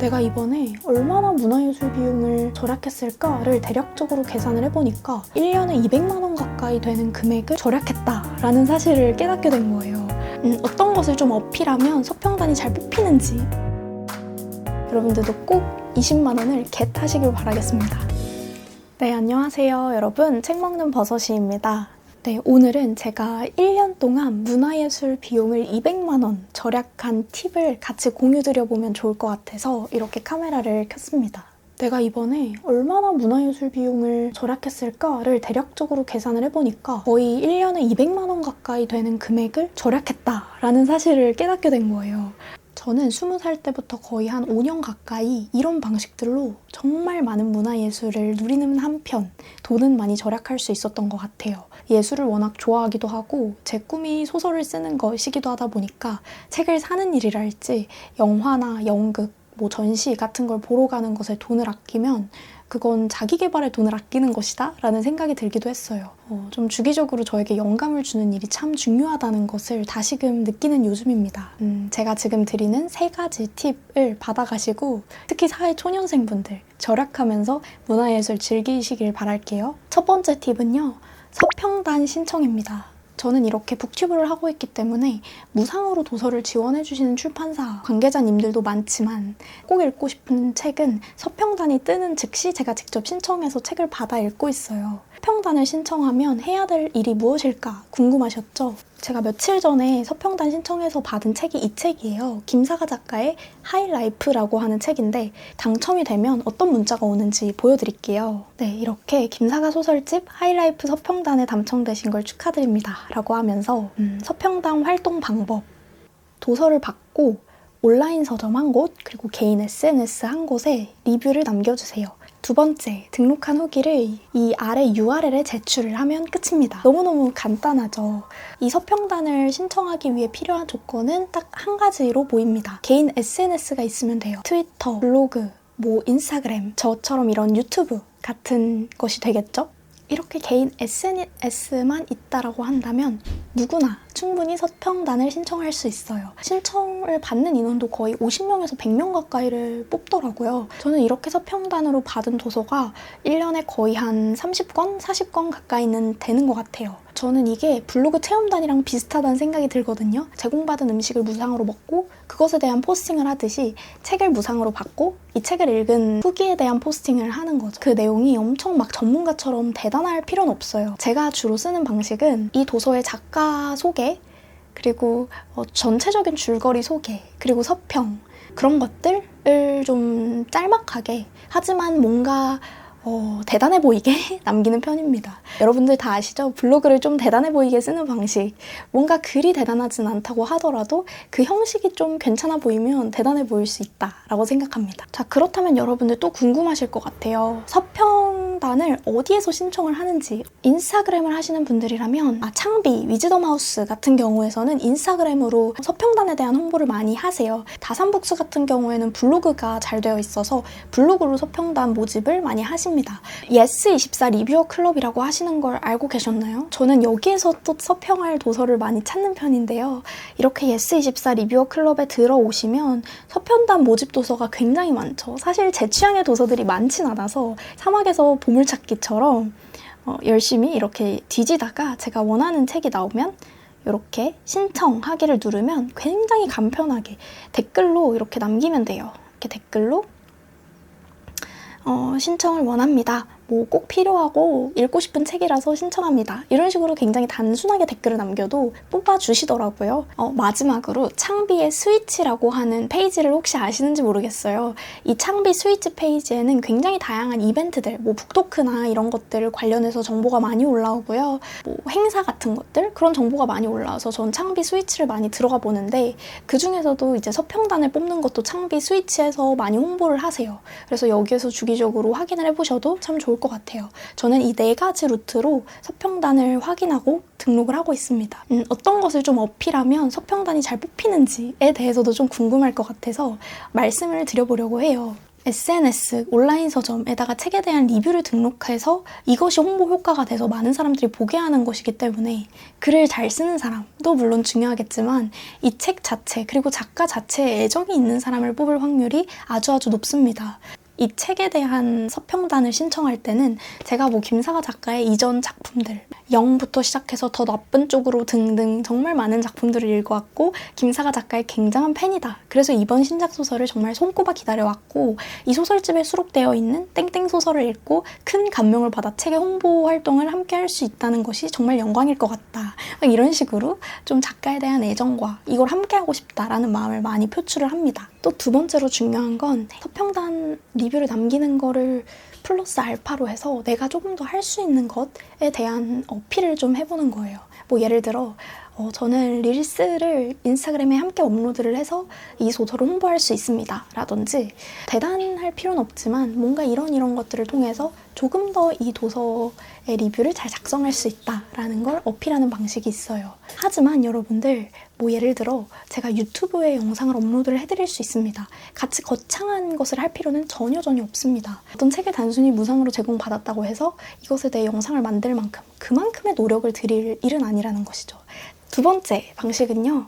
내가 이번에 얼마나 문화예술 비용을 절약했을까를 대략적으로 계산을 해보니까 1년에 200만 원 가까이 되는 금액을 절약했다라는 사실을 깨닫게 된 거예요. 음, 어떤 것을 좀 어필하면 서평단이 잘 뽑히는지 여러분들도 꼭 20만 원을 겟하시길 바라겠습니다. 네, 안녕하세요. 여러분. 책 먹는 버섯이입니다. 네, 오늘은 제가 1년 동안 문화예술 비용을 200만 원 절약한 팁을 같이 공유드려보면 좋을 것 같아서 이렇게 카메라를 켰습니다. 내가 이번에 얼마나 문화예술 비용을 절약했을까를 대략적으로 계산을 해보니까 거의 1년에 200만 원 가까이 되는 금액을 절약했다라는 사실을 깨닫게 된 거예요. 저는 20살 때부터 거의 한 5년 가까이 이런 방식들로 정말 많은 문화예술을 누리는 한편 돈은 많이 절약할 수 있었던 것 같아요. 예술을 워낙 좋아하기도 하고 제 꿈이 소설을 쓰는 것이기도 하다 보니까 책을 사는 일이랄지 영화나 연극, 뭐 전시 같은 걸 보러 가는 것에 돈을 아끼면 그건 자기 개발에 돈을 아끼는 것이다 라는 생각이 들기도 했어요. 어, 좀 주기적으로 저에게 영감을 주는 일이 참 중요하다는 것을 다시금 느끼는 요즘입니다. 음, 제가 지금 드리는 세 가지 팁을 받아가시고 특히 사회 초년생분들 절약하면서 문화예술 즐기시길 바랄게요. 첫 번째 팁은요. 서평단 신청입니다. 저는 이렇게 북튜브를 하고 있기 때문에 무상으로 도서를 지원해 주시는 출판사 관계자님들도 많지만 꼭 읽고 싶은 책은 서평단이 뜨는 즉시 제가 직접 신청해서 책을 받아 읽고 있어요. 서평단을 신청하면 해야 될 일이 무엇일까 궁금하셨죠? 제가 며칠 전에 서평단 신청해서 받은 책이 이 책이에요. 김사가 작가의 하이라이프라고 하는 책인데 당첨이 되면 어떤 문자가 오는지 보여드릴게요. 네, 이렇게 김사가 소설집 하이라이프 서평단에 당첨되신 걸 축하드립니다. 라고 하면서 음, 서평단 활동 방법, 도서를 받고 온라인 서점 한 곳, 그리고 개인 SNS 한 곳에 리뷰를 남겨주세요. 두 번째, 등록한 후기를 이 아래 URL에 제출을 하면 끝입니다. 너무너무 간단하죠. 이 서평단을 신청하기 위해 필요한 조건은 딱 한 가지로 보입니다. 개인 SNS가 있으면 돼요. 트위터, 블로그, 뭐 인스타그램, 저처럼 이런 유튜브 같은 것이 되겠죠? 이렇게 개인 SNS만 있다라고 한다면 누구나 충분히 서평단을 신청할 수 있어요. 신청을 받는 인원도 거의 50명에서 100명 가까이를 뽑더라고요. 저는 이렇게 서평단으로 받은 도서가 1년에 거의 한 30권, 40권 가까이는 되는 것 같아요. 저는 이게 블로그 체험단이랑 비슷하다는 생각이 들거든요. 제공받은 음식을 무상으로 먹고 그것에 대한 포스팅을 하듯이 책을 무상으로 받고 이 책을 읽은 후기에 대한 포스팅을 하는 거죠. 그 내용이 엄청 막 전문가처럼 대단할 필요는 없어요. 제가 주로 쓰는 방식은 이 도서의 작가 소개, 그리고 어, 전체적인 줄거리 소개, 그리고 서평, 그런 것들을 좀 짤막하게 하지만 뭔가 어, 대단해 보이게 남기는 편입니다. 여러분들 다 아시죠? 블로그를 좀 대단해 보이게 쓰는 방식. 뭔가 글이 대단하진 않다고 하더라도 그 형식이 좀 괜찮아 보이면 대단해 보일 수 있다라고 생각합니다. 자, 그렇다면 여러분들 또 궁금하실 것 같아요. 서평 단을 어디에서 신청을 하는지. 인스타그램을 하시는 분들이라면 아, 창비, 위즈덤하우스 같은 경우에서는 인스타그램으로 서평단에 대한 홍보를 많이 하세요. 다산북스 같은 경우에는 블로그가 잘 되어 있어서 블로그로 서평단 모집을 많이 하십니다. 합니다. 예스24 리뷰어 클럽이라고 하시는 걸 알고 계셨나요? 저는 여기에서 또 서평할 도서를 많이 찾는 편인데요. 이렇게 예스24 리뷰어 클럽에 들어오시면 서평단 모집 도서가 굉장히 많죠. 사실 제 취향의 도서들이 많진 않아서 사막에서 보 물찾기처럼 어, 열심히 이렇게 뒤지다가 제가 원하는 책이 나오면 이렇게 신청하기를 누르면 굉장히 간편하게 댓글로 이렇게 남기면 돼요. 이렇게 댓글로 어, 신청을 원합니다. 뭐 꼭 필요하고 읽고 싶은 책이라서 신청합니다. 이런 식으로 굉장히 단순하게 댓글을 남겨도 뽑아주시더라고요. 어, 마지막으로 창비의 스위치라고 하는 페이지를 혹시 아시는지 모르겠어요. 이 창비 스위치 페이지에는 굉장히 다양한 이벤트들, 뭐 북토크나 이런 것들 관련해서 정보가 많이 올라오고요. 뭐 행사 같은 것들 그런 정보가 많이 올라와서 전 창비 스위치를 많이 들어가 보는데 그 중에서도 이제 서평단을 뽑는 것도 창비 스위치에서 많이 홍보를 하세요. 그래서 여기에서 주기적으로 확인을 해보셔도 참 좋을 것 같아요. 저는 이 네 가지 루트로 서평단을 확인하고 등록을 하고 있습니다. 음, 어떤 것을 좀 어필하면 서평단이 잘 뽑히는지에 대해서도 좀 궁금할 것 같아서 말씀을 드려보려고 해요. SNS, 온라인 서점에다가 책에 대한 리뷰를 등록해서 이것이 홍보 효과가 돼서 많은 사람들이 보게 하는 것이기 때문에 글을 잘 쓰는 사람도 물론 중요하겠지만 이 책 자체 그리고 작가 자체에 애정이 있는 사람을 뽑을 확률이 아주 아주 높습니다. 이 책에 대한 서평단을 신청할 때는 제가 뭐 김사가 작가의 이전 작품들 0부터 시작해서 더 나쁜 쪽으로 등등 정말 많은 작품들을 읽어왔고 김사가 작가의 굉장한 팬이다. 그래서 이번 신작 소설을 정말 손꼽아 기다려왔고 이 소설집에 수록되어 있는 땡땡 소설을 읽고 큰 감명을 받아 책의 홍보 활동을 함께 할 수 있다는 것이 정말 영광일 것 같다. 막 이런 식으로 좀 작가에 대한 애정과 이걸 함께 하고 싶다라는 마음을 많이 표출을 합니다. 또 두 번째로 중요한 건 서평단 리뷰를 남기는 거를 플러스 알파로 해서 내가 조금 더 할 수 있는 것에 대한 어필을 좀 해보는 거예요. 뭐 예를 들어 어, 저는 릴스를 인스타그램에 함께 업로드를 해서 이 소설을 홍보할 수 있습니다. 라든지 대단할 필요는 없지만 뭔가 이런 이런 것들을 통해서 조금 더 이 도서의 리뷰를 잘 작성할 수 있다라는 걸 어필하는 방식이 있어요. 하지만 여러분들 뭐 예를 들어 제가 유튜브에 영상을 업로드를 해드릴 수 있습니다. 같이 거창한 것을 할 필요는 전혀 전혀 없습니다. 어떤 책을 단순히 무상으로 제공받았다고 해서 이것에 대해 영상을 만들 만큼 그만큼의 노력을 들일 일은 아니라는 것이죠. 두 번째 방식은요.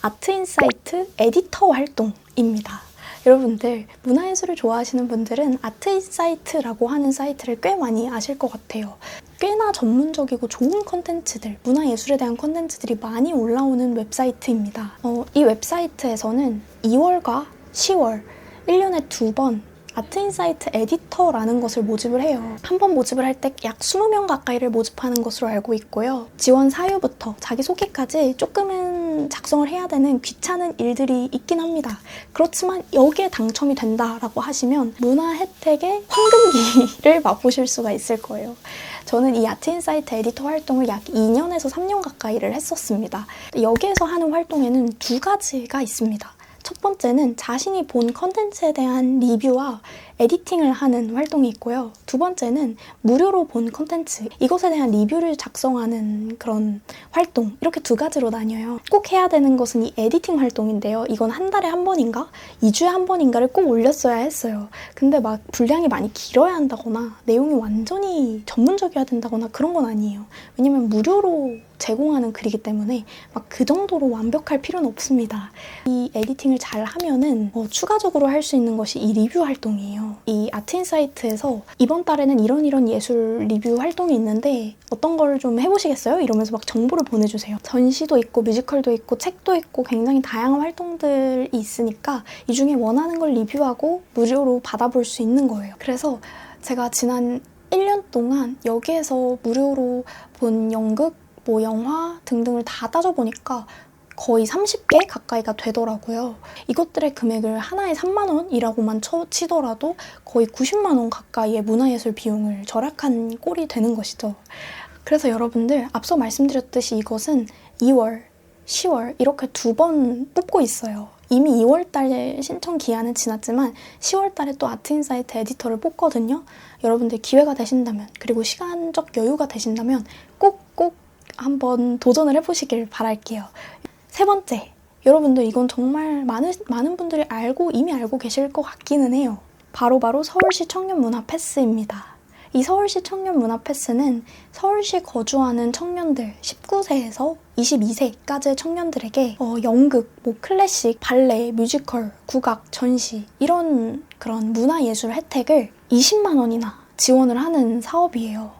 아트인사이트 에디터 활동입니다. 여러분들 문화예술을 좋아하시는 분들은 아트인사이트라고 하는 사이트를 꽤 많이 아실 것 같아요. 꽤나 전문적이고 좋은 컨텐츠들, 문화예술에 대한 컨텐츠들이 많이 올라오는 웹사이트입니다. 어, 이 웹사이트에서는 2월과 10월 1년에 두 번 아트인사이트 에디터라는 것을 모집을 해요. 한 번 모집을 할 때 약 20명 가까이를 모집하는 것으로 알고 있고요. 지원 사유부터 자기소개까지 조금은 작성을 해야 되는 귀찮은 일들이 있긴 합니다. 그렇지만 여기에 당첨이 된다라고 하시면 문화 혜택의 황금기를 맛보실 수가 있을 거예요. 저는 이 아트인사이트 에디터 활동을 약 2년에서 3년 가까이를 했었습니다. 여기에서 하는 활동에는 두 가지가 있습니다. 첫 번째는 자신이 본 컨텐츠에 대한 리뷰와 에디팅을 하는 활동이 있고요. 두 번째는 무료로 본 컨텐츠, 이것에 대한 리뷰를 작성하는 그런 활동, 이렇게 두 가지로 나뉘어요. 꼭 해야 되는 것은 이 에디팅 활동인데요. 이건 한 달에 한 번인가? 2주에 한 번인가를 꼭 올렸어야 했어요. 근데 막 분량이 많이 길어야 한다거나 내용이 완전히 전문적이어야 된다거나 그런 건 아니에요. 왜냐면 무료로 제공하는 글이기 때문에 막 그 정도로 완벽할 필요는 없습니다. 이 에디팅을 잘 하면은 어, 추가적으로 할 수 있는 것이 이 리뷰 활동이에요. 이 아트인사이트에서 이번 달에는 이런 이런 예술 리뷰 활동이 있는데 어떤 걸 좀 해보시겠어요? 이러면서 막 정보를 보내주세요. 전시도 있고 뮤지컬도 있고 책도 있고 굉장히 다양한 활동들이 있으니까 이 중에 원하는 걸 리뷰하고 무료로 받아볼 수 있는 거예요. 그래서 제가 지난 1년 동안 여기에서 무료로 본 연극, 뭐 영화 등등을 다 따져보니까 거의 30개 가까이가 되더라고요. 이것들의 금액을 하나에 3만 원이라고만 쳐 치더라도 거의 90만 원 가까이의 문화예술 비용을 절약한 꼴이 되는 것이죠. 그래서 여러분들 앞서 말씀드렸듯이 이것은 2월, 10월 이렇게 두 번 뽑고 있어요. 이미 2월 달에 신청 기한은 지났지만 10월 달에 또 아트인사이트 에디터를 뽑거든요. 여러분들 기회가 되신다면 그리고 시간적 여유가 되신다면 꼭꼭 한번 도전을 해보시길 바랄게요. 세 번째, 여러분들 이건 정말 많은, 많은 분들이 알고 이미 알고 계실 것 같기는 해요. 바로바로 바로 서울시 청년 문화 패스입니다. 이 서울시 청년 문화 패스는 서울시 거주하는 청년들 19세에서 22세까지의 청년들에게 어, 연극, 뭐 클래식, 발레, 뮤지컬, 국악, 전시 이런 그런 문화예술 혜택을 20만 원이나 지원을 하는 사업이에요.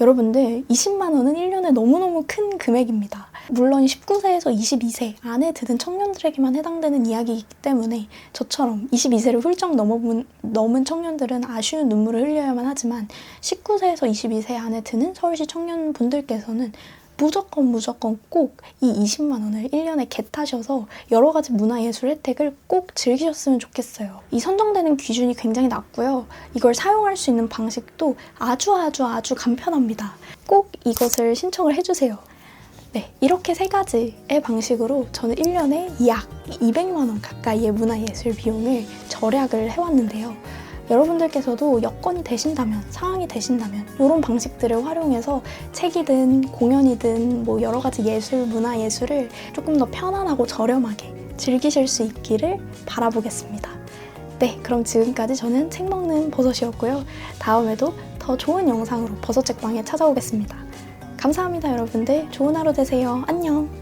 여러분들 20만 원은 1년에 너무너무 큰 금액입니다. 물론 19세에서 22세 안에 드는 청년들에게만 해당되는 이야기이기 때문에 저처럼 22세를 훌쩍 넘어본, 넘은 청년들은 아쉬운 눈물을 흘려야만 하지만 19세에서 22세 안에 드는 서울시 청년분들께서는 무조건 무조건 꼭 이 20만 원을 1년에 겟하셔서 여러 가지 문화예술 혜택을 꼭 즐기셨으면 좋겠어요. 이 선정되는 기준이 굉장히 낮고요. 이걸 사용할 수 있는 방식도 아주 아주 아주 간편합니다. 꼭 이것을 신청을 해주세요. 네, 이렇게 세 가지의 방식으로 저는 1년에 약 200만 원 가까이의 문화예술 비용을 절약을 해왔는데요. 여러분들께서도 여건이 되신다면, 상황이 되신다면, 이런 방식들을 활용해서 책이든 공연이든 뭐 여러 가지 예술, 문화 예술을 조금 더 편안하고 저렴하게 즐기실 수 있기를 바라보겠습니다. 네, 그럼 지금까지 저는 책 먹는 버섯이었고요. 다음에도 더 좋은 영상으로 버섯책방에 찾아오겠습니다. 감사합니다 여러분들. 좋은 하루 되세요. 안녕.